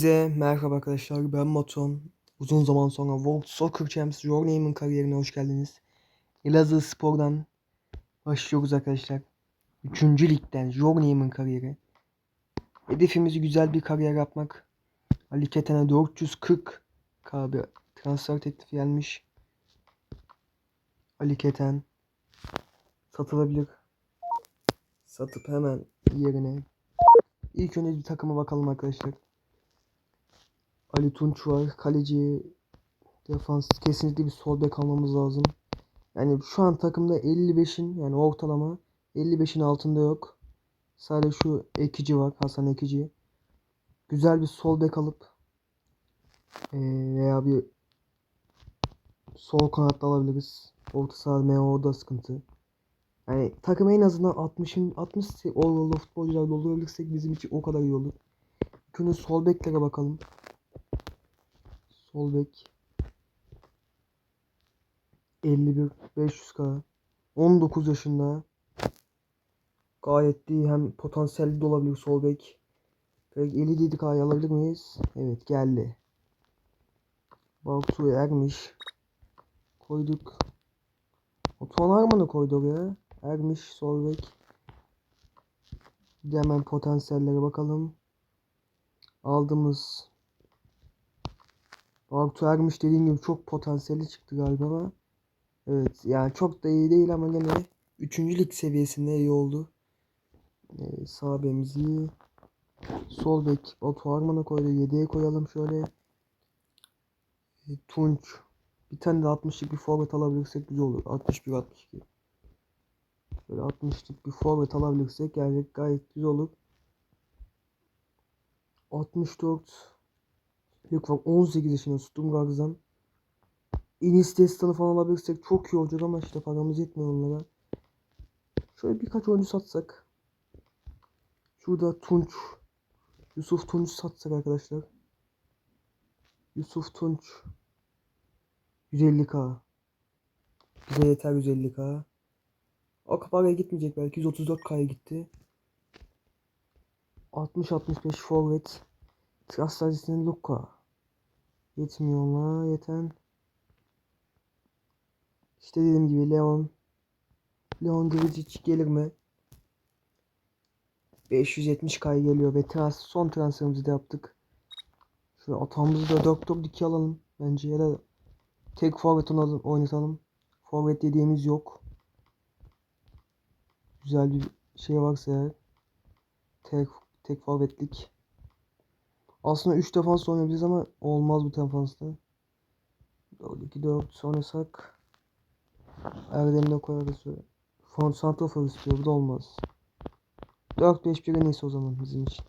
Size merhaba arkadaşlar ben Maton. Uzun zaman sonra World Soccer Champs Your Name'in kariyerine hoş geldiniz. Elazığ Spor'dan başlıyoruz arkadaşlar. Üçüncü ligden Your Name'in kariyeri. Hedefimiz güzel bir kariyer yapmak. Ali Keten'e 440 k bir transfer teklifi gelmiş. Ali Keten satılabilir. Satıp hemen yerine. İlk önce bir takıma bakalım arkadaşlar. Ali Tunç var. Kaleci defans kesinlikle bir sol bek almamız lazım. Yani şu an takımda 55'in yani ortalama 55'in altında yok. Sadece şu Ekici var. Hasan Ekici. Güzel bir sol bek alıp eee, veya bir sol kanatta alabiliriz. Orta saha Meo'da sıkıntı. Yani takıma en azından 60'ın 60 overall'da futbolcular doldurabilirsek bizim için o kadar iyi olur. Şimdi sol beklere bakalım. Sol bek 51 500k 19 yaşında gayet iyi hem potansiyelli de olabilir sol bek. Peki 57k'yı alabilir miyiz? Evet geldi. Bartu Ermiş koyduk. Otuan Arman'ı koyduk ya. Ermiş sol bek. Bir de hemen potansiyellere bakalım. Aldığımız Bartu Ermiş dediğim gibi çok potansiyeli çıktı galiba ama Evet yani çok da iyi değil ama gene 3. lig seviyesinde iyi oldu. Ee, sağ bemiz iyi. Sol bek Batu Arman'a koydu. 7'ye koyalım şöyle. Ee, Tunç. Bir tane de 60'lık bir forvet alabilirsek güzel olur. 61 62. Böyle 60'lık bir forvet alabilirsek gerçek gayet güzel olur. 64 Yok bak 18 yaşında Sturmgarz'dan. Enis Destan'ı falan alabilirsek çok iyi olacak ama işte paramız yetmiyor onlara. Şöyle birkaç oyuncu satsak. Şurada Tunç. Yusuf Tunç satsak arkadaşlar. Yusuf Tunç. 150k. Bize yeter 150k. O kapağaya gitmeyecek belki 134k'ya gitti. 60-65 forvet. Transfer listesinde Luka. Yetmiyor ona yeten. İşte dediğim gibi Leon. Leon Gricic gelir mi? 570k geliyor ve trans son transferimizi de yaptık. Şöyle atağımızı da 4 4 2 alalım bence ya da tek forvet oynatalım. Forvet dediğimiz yok. Güzel bir şey varsa eğer tek tek forvetlik. Aslında 3 defans oynayabiliriz ama olmaz bu defansta. 4 2 4 oynasak Erdem'i de koyarız şöyle. Front santrafor istiyor. Bu da olmaz. 4-5-1 en iyisi o zaman bizim için.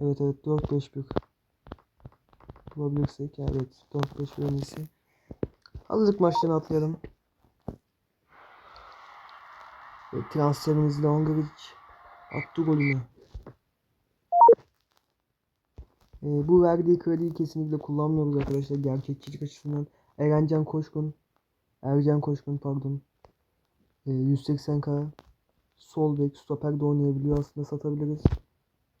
Evet evet 4-5-1. Bulabilirsek evet 4-5-1 en iyisi. Hazırlık maçlarını atlayalım. Ve transferimizle Ongovic attı golünü. Ee, bu verdiği krediyi kesinlikle kullanmıyoruz arkadaşlar gerçekçilik açısından. Erencan Koşkun Ercan Koşkun pardon. E, 180k sol bek stoper de oynayabiliyor aslında satabiliriz.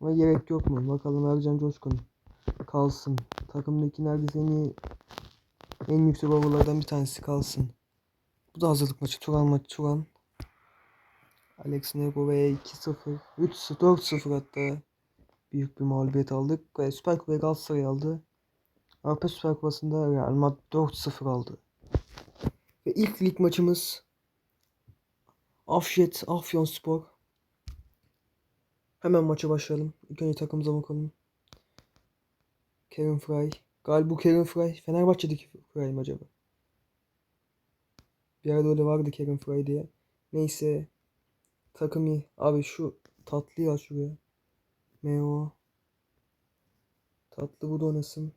Ama gerek yok mu? Bakalım Ercan Coşkun kalsın. Takımdaki neredeyse en iyi en yüksek overlardan bir tanesi kalsın. Bu da hazırlık maçı. Turan maçı Turan. Alex Nego'ya 2-0 3-4-0 hatta büyük bir mağlubiyet aldık ve Süper Kupa'ya Galatasaray aldı. Avrupa Süper Kupası'nda Real Madrid 4-0 aldı. Ve ilk lig maçımız Afşet Afyon Spor. Hemen maça başlayalım. İlk önce takımıza bakalım. Kevin Fry. Galiba bu Kevin Fry. Fenerbahçe'deki Fry mı acaba? Bir arada öyle vardı Kevin Fry diye. Neyse. Takım iyi. Abi şu tatlıyı al şuraya. Meo. Tatlı bu da oynasın.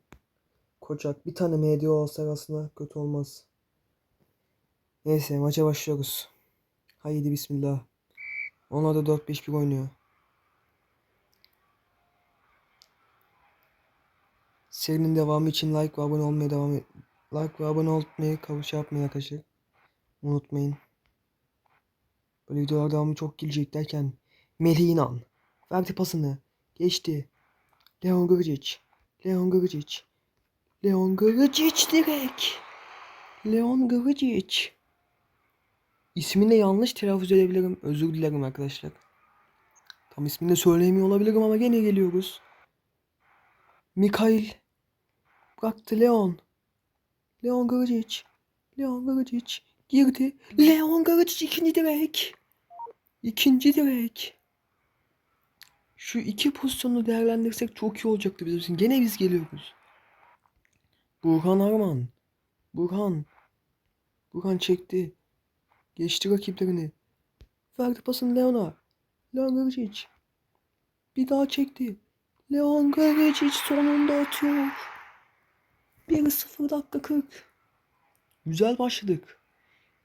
Koçak. Bir tane MDO alsak aslında kötü olmaz. Neyse maça başlıyoruz. Haydi bismillah. Onlar da 4-5-1 oynuyor. Serinin devamı için like ve abone olmaya devam et. Like ve abone olmayı kavuş yapmayın arkadaşlar. Unutmayın. Böyle videolar devamı çok gelecek derken Melih İnan verdi pasını. Geçti. Leon Gricic. Leon Gricic. Leon Gricic direkt. Leon Gricic. İsmini yanlış telaffuz edebilirim. Özür dilerim arkadaşlar. Tam ismini de söyleyemiyor olabilirim ama gene geliyoruz. Mikhail. Bıraktı Leon. Leon Gricic. Leon Gricic. Girdi. Leon Gricic ikinci direk. İkinci direk. Şu iki pozisyonu değerlendirsek çok iyi olacaktı bizim için. Gene biz geliyoruz. Burhan Arman. Burhan. Burhan çekti. Geçti rakiplerini. Verdi pasını Leon'a. Leon Gricic. Bir daha çekti. Leon Gricic sonunda atıyor. 1-0 dakika 40. Güzel başladık.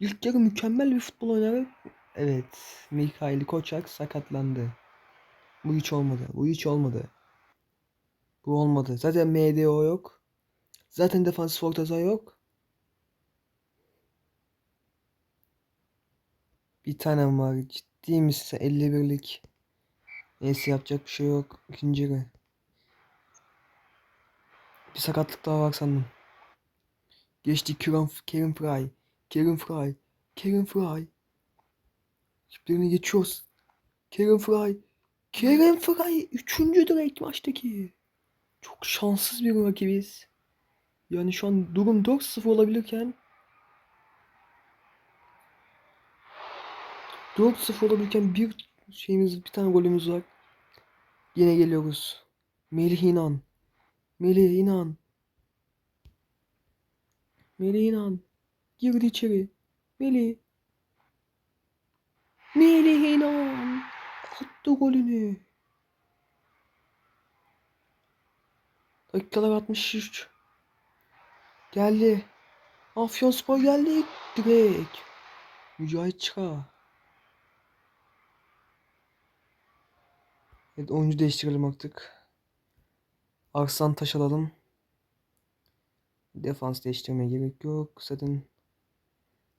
İlk yarı mükemmel bir futbol oynayarak evet Mikhail Koçak sakatlandı. Bu hiç olmadı. Bu hiç olmadı. Bu olmadı. Zaten MDO yok. Zaten defansif orta saha yok. Bir tanem var. Ciddi misin? 51'lik. Neyse yapacak bir şey yok. İkinci yarı. Bir sakatlık daha var sandım. Geçti Kerim, Kerim Fry. Kerim Fry. Kerim Fry. Tiplerini geçiyoruz. Kerim Fry. Kerim Fry. Üçüncü direkt maçtaki. Çok şanssız bir rakibiz. Yani şu an durum 4-0 olabilirken 4-0 olabilirken bir şeyimiz, bir tane golümüz var. Yine geliyoruz. Melih İnan. Melih İnan. Melih İnan. Girdi içeri. Melih. Melih İnan. Attı golünü. Dakikalar 63. Geldi. Afyonspor geldi. Direkt. Mücahit Çıra. Evet oyuncu değiştirelim artık. Arslan taş alalım. Defans değiştirmeye gerek yok. Zaten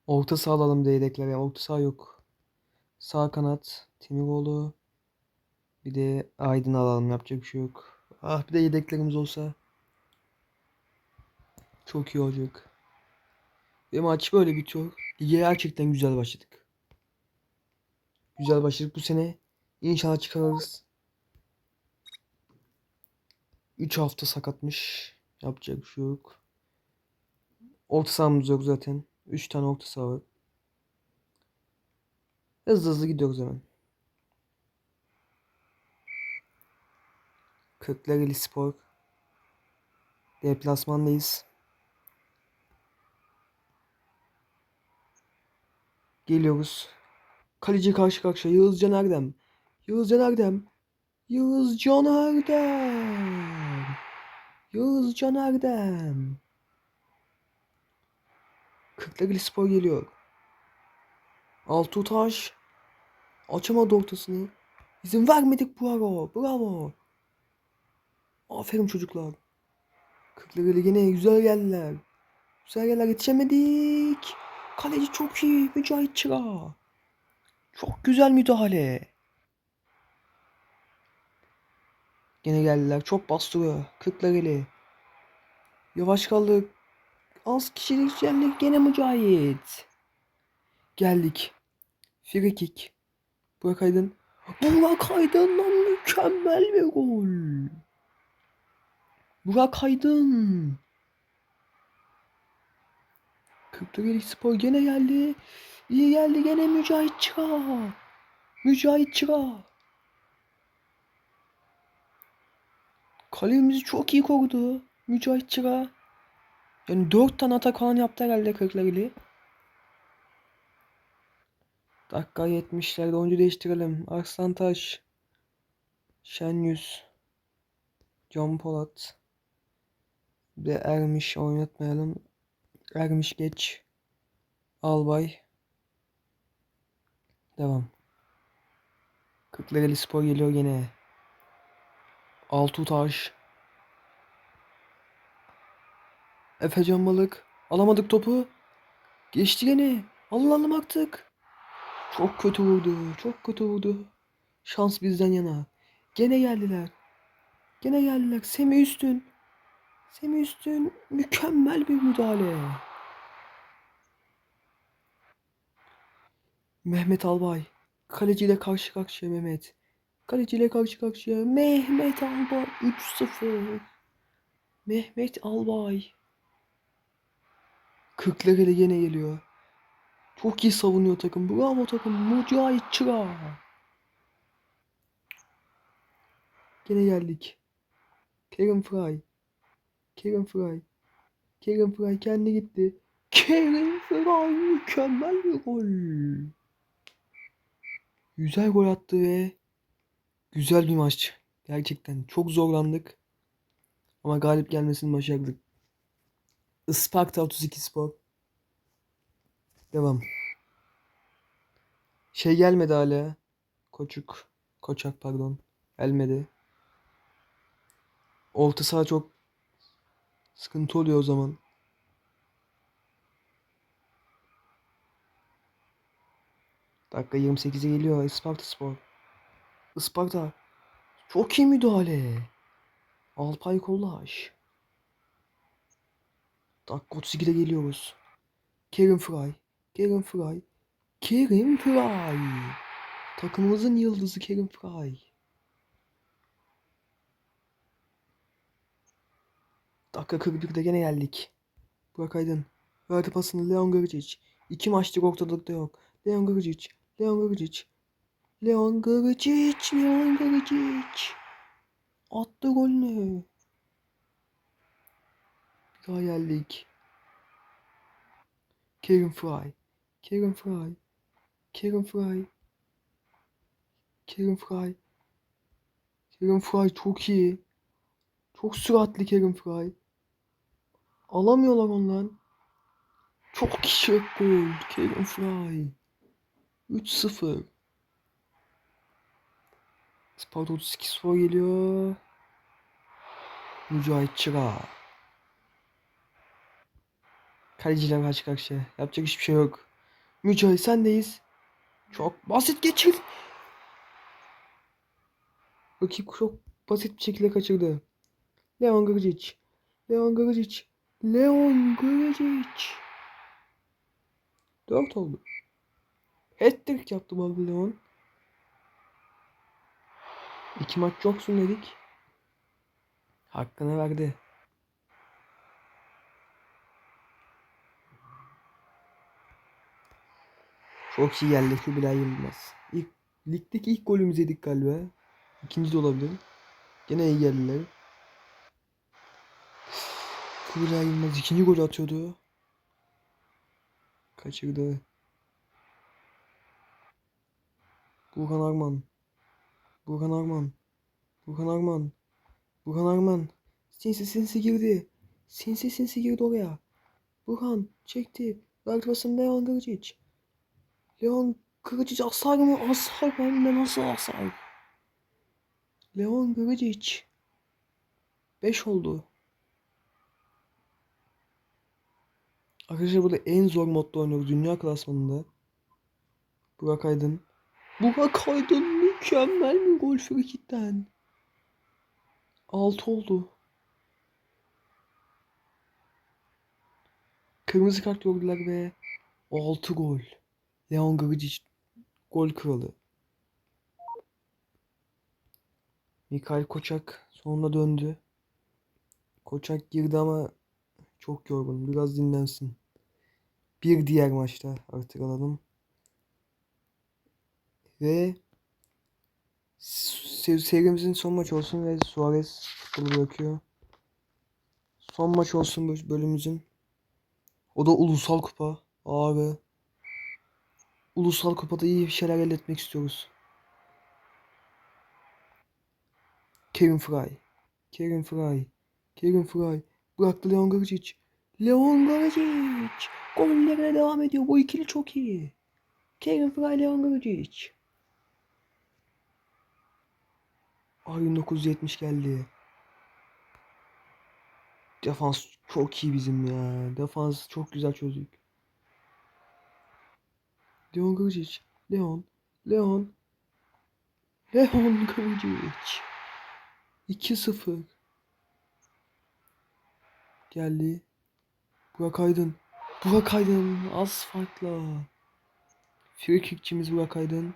orta saha alalım diye yedekler. Orta saha yok. Sağ kanat Timiroğlu. Bir de Aydın alalım. Yapacak bir şey yok. Ah bir de yedeklerimiz olsa. Çok iyi olacak. Ve maç böyle bitiyor. Lige gerçekten güzel başladık. Güzel başladık bu sene. İnşallah çıkarırız. 3 hafta sakatmış. Yapacak bir şey yok. Orta sahamız yok zaten. 3 tane orta saha var. Hızlı hızlı gidiyoruz hemen. Kırklareli Spor. Deplasmandayız. Geliyoruz. Kaleci karşı karşıya. Yağızcan Erdem. Yağızcan Erdem. Yağızcan Erdem. Yağızcan Erdem. Kırklareli Spor geliyor. Altutaş. Açamadı ortasını. İzin vermedik bravo. Bravo. Aferin çocuklar. Kırklareli yine güzel geldiler. Güzel geldiler yetişemedik. Kaleci çok iyi. Mücahit Çıra. Çok güzel müdahale. Gene geldiler. Çok bastırıyor. Kırklareli. Yavaş kaldık. Az kişilik yendik. Gene Mücahit. Geldik. Free. Burak Aydın. Burak Aydın'dan mükemmel bir gol. Burak Aydın. Kırklareli Spor gene geldi. İyi geldi gene Mücahit Çıra. Mücahit Çıra. Kalemizi çok iyi korudu. Mücahit Çıra. Yani 4 tane atak falan yaptı herhalde Kırklareli. Dakika 70'lerde oyuncu değiştirelim. Arslan Taş. Şen Yüz. Polat. De Ermiş oynatmayalım. Ermiş geç. Albay. Devam. Kırklareli Spor geliyor yine. Altutaş. Efecan Balık. Alamadık topu. Geçti gene. Allah'ım attık. Çok kötü vurdu. Çok kötü vurdu. Şans bizden yana. Gene geldiler. Gene geldiler. Semih Üstün. Semih Üstün mükemmel bir müdahale. Mehmet Albay. Kaleciyle karşı karşıya Mehmet. Kaleciyle karşı karşıya Mehmet Albay 3-0. Mehmet Albay. Kırklareli yine geliyor. Çok iyi savunuyor takım. Bravo takım. Mücahit Çıra. Gene geldik. Kerem Fry. Kerem Fry. Kerem Fry kendi gitti. Kerem Fry mükemmel bir gol. Güzel gol attı ve güzel bir maç. Gerçekten çok zorlandık. Ama galip gelmesini başardık. Isparta 32 Spor. Devam. Şey gelmedi hala. Koçuk. Koçak pardon. Gelmedi. Orta saha çok sıkıntı oluyor o zaman. Dakika 28'e geliyor Isparta Spor. Isparta. Çok iyi müdahale. Alpay Kollaş. Dakika 32'de geliyoruz. Kerim Fry. Kerim Fry. Kerim Fry. Takımımızın yıldızı Kerim Fry. Dakika 41'de gene geldik. Burak Aydın. Verdi pasını Leon Gricic. İki maçtır ortalıkta yok. Leon Gricic. Leon Gricic. Leon Gricic. Leon Gricic. Attı golünü. Bir daha geldik. Kerim Fry. Kerim Fry. Kerim Fry. Kerim Fry. Kerim Fry çok iyi. Çok süratli Kerim Fry. Alamıyorlar ondan. Çok şık gol. Kerim Fry. 3-0. Sparta 32 spor geliyor. Mücahit Çıra. Kaleciler karşı karşıya. Yapacak hiçbir şey yok. Mücahit sendeyiz. Çok basit geçir. Rakip çok basit bir şekilde kaçırdı. Leon Gricic. Leon Gricic. Leon Gricic. 4 oldu. Hat-trick yaptı bu Leon. İki maç yoksun dedik. Hakkını verdi. Çok iyi geldi Kubilay Yılmaz. İlk, ligdeki ilk golümüzü yedik galiba. İkinci de olabilir. Gene iyi geldiler. Kubilay Yılmaz ikinci gol atıyordu. Kaçırdı. Burhan Arman. Burhan Arman. Burhan Arman. Burhan Arman. Sinsi sinsi girdi. Sinsi sinsi girdi oraya. Burhan çekti. Pasını Leon Gricic. Leon Gricic asar mı? Asar hem de nasıl asar? Leon Gricic. 5 oldu. Arkadaşlar burada en zor modda oynuyoruz. Dünya klasmanında. Burak Aydın. Burak Aydın mükemmel bir gol frikikten. 6 oldu. Kırmızı kart gördüler ve 6 gol. Leon Gricic gol kralı. Mikael Koçak sonunda döndü. Koçak girdi ama çok yorgun. Biraz dinlensin. Bir diğer maçta artık alalım. Ve se- serimizin son maçı olsun ve Suarez futbolu bırakıyor. Son maç olsun bu bölümümüzün. O da ulusal kupa. Abi. Ulusal kupada iyi bir şeyler elde etmek istiyoruz. Kevin Fry. Kevin Fry. Kevin Fry. Bıraktı Leon Gricic. Leon Gricic. Gollere devam ediyor. Bu ikili çok iyi. Kevin Fry, Leon Gricic. Ay 970 geldi. Defans çok iyi bizim ya. Defans çok güzel çözdük. Leon Gricic. Leon. Leon. Leon Gricic. 2-0. Geldi. Burak Aydın. Burak Aydın az farkla. Free kickçimiz Burak Aydın.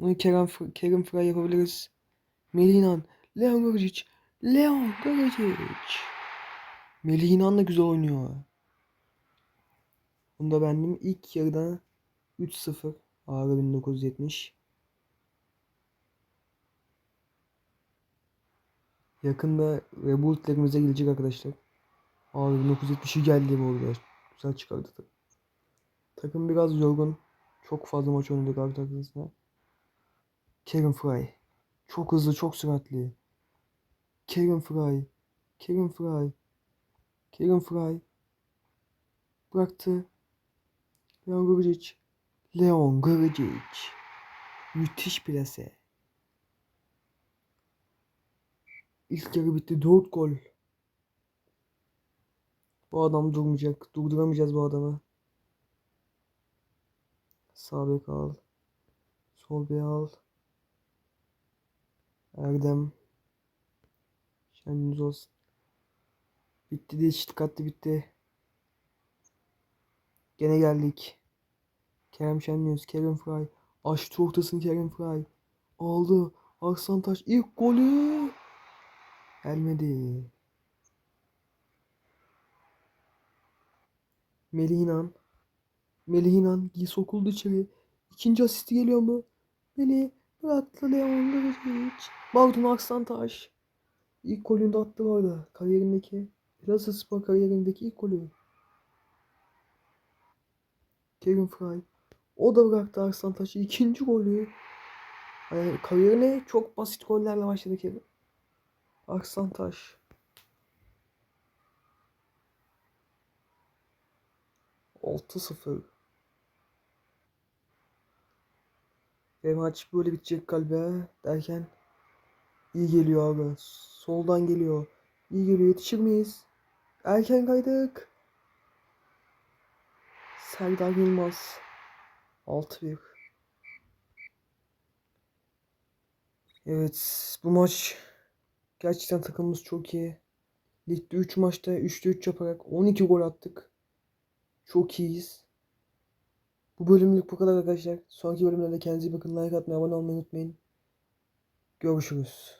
Onu Kerem, F- Kerim Fry yapabiliriz. Melih İnan. Leon Goricic. Leon Goricic. Melih İnan da güzel oynuyor. Bunu da beğendim. İlk yarıda 3-0. Ağrı 1970. Yakında rebootlerimize gelecek arkadaşlar. Ağrı 1970'i geldi bu arada. Güzel çıkardı. da. Takım biraz yorgun. Çok fazla maç oynadık arkadaşlar. Kevin Fry. Çok hızlı, çok süratli. Kevin Fry. Kevin Fry. Kevin Fry. Bıraktı. Leon Goricic. Leon Goricic. Müthiş plase. İlk yarı bitti. 4 gol. Bu adam durmayacak. Durduramayacağız bu adamı. Sağ bek al. Sol bek al. Erdem. Şenliniz olsun. Bitti de eşit katlı bitti. Gene geldik. Kerem Şenliyoruz. Kerem Fry. Açtı ortasını Kerem Fry. Aldı. Arslan Taş ilk golü. Gelmedi. Melihinan. Melihinan giy sokuldu içeri. İkinci asisti geliyor mu? Melih bıraktı Leondovic. Bardun Aksantaş. İlk golünü de attı bu arada. Kariyerindeki Plaza Spor kariyerindeki ilk golü. Kevin Fry. O da bıraktı Aksantaş'ı. İkinci golü. Yani kariyerine çok basit gollerle başladı Kevin. Aksantaş. 6-0. Ve maç böyle bitecek galiba derken iyi geliyor abi. Soldan geliyor. İyi geliyor. Yetişir miyiz? Erken kaydık. Serdar Yılmaz. 6-1. Evet bu maç gerçekten takımımız çok iyi. Ligde 3 maçta 3'te 3 yaparak 12 gol attık. Çok iyiyiz. Bu bölümlük bu kadar arkadaşlar. Sonraki bölümlerde kendinize iyi bakın. Like atmayı, abone olmayı unutmayın. Görüşürüz.